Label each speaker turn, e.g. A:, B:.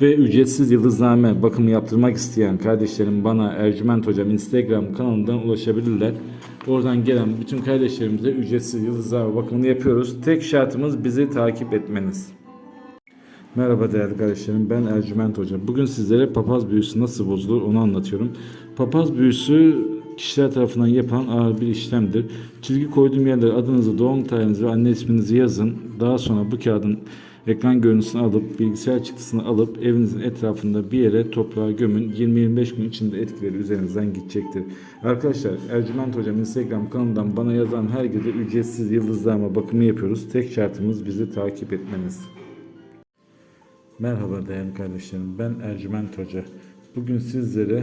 A: Ve ücretsiz yıldızname bakımı yaptırmak isteyen kardeşlerim bana Ercüment Hocam Instagram kanalından ulaşabilirler. Oradan gelen bütün kardeşlerimize ücretsiz yıldızname bakımını yapıyoruz. Tek şartımız bizi takip etmeniz. Merhaba değerli kardeşlerim ben Ercüment Hoca. Bugün sizlere papaz büyüsü nasıl bozulur onu anlatıyorum. Papaz büyüsü kişiler tarafından yapılan ağır bir işlemdir. Çizgi koyduğum yerlere adınızı, doğum tarihinizi ve anne isminizi yazın. Daha sonra bu kağıdın ekran görüntüsünü alıp bilgisayar çıktısını alıp evinizin etrafında bir yere toprağa gömün. 20-25 gün içinde etkileri üzerinizden gidecektir. Arkadaşlar Ercüment Hocam Instagram kanalından bana yazan herkese ücretsiz yıldızlama bakımı yapıyoruz. Tek şartımız bizi takip etmeniz. Merhaba değerli kardeşlerim. Ben Ercüment Hoca. Bugün sizlere